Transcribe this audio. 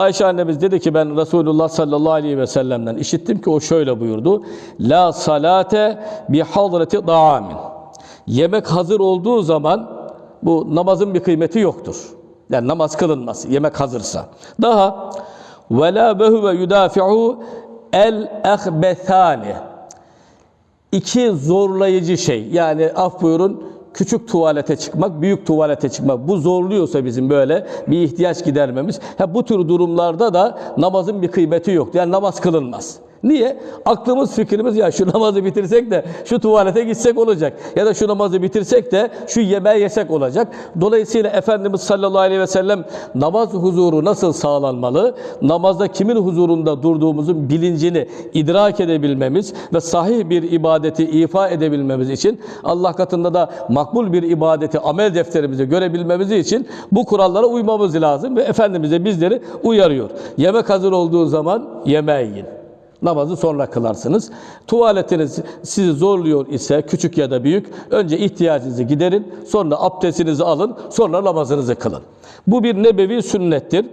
Ayşe annemiz dedi ki ben Resulullah sallallahu aleyhi ve sellem'den işittim ki o şöyle buyurdu. La salate bi hadrati da'amin. Yemek hazır olduğu zaman bu namazın bir kıymeti yoktur. Yani namaz kılınmaz yemek hazırsa. Daha ve la behuve yudafi'u el ehbethani. İki zorlayıcı şey. Yani af buyurun küçük tuvalete çıkmak, büyük tuvalete çıkmak. Bu zorluyorsa bizim böyle bir ihtiyaç gidermemiz. Ha, bu tür durumlarda da namazın bir kıymeti yok. Yani namaz kılınmaz. Niye? Aklımız fikrimiz ya şu namazı bitirsek de şu tuvalete gitsek olacak. Ya da şu namazı bitirsek de şu yemeği yesek olacak. Dolayısıyla Efendimiz sallallahu aleyhi ve sellem namaz huzuru nasıl sağlanmalı? Namazda kimin huzurunda durduğumuzun bilincini idrak edebilmemiz ve sahih bir ibadeti ifa edebilmemiz için Allah katında da makbul bir ibadeti amel defterimize görebilmemiz için bu kurallara uymamız lazım ve Efendimiz de bizleri uyarıyor. Yemek hazır olduğu zaman yemeği yiyin. Namazı sonra kılarsınız. Tuvaletiniz sizi zorluyor ise küçük ya da büyük önce ihtiyacınızı giderin, sonra abdestinizi alın, sonra namazınızı kılın. Bu bir nebevi sünnettir.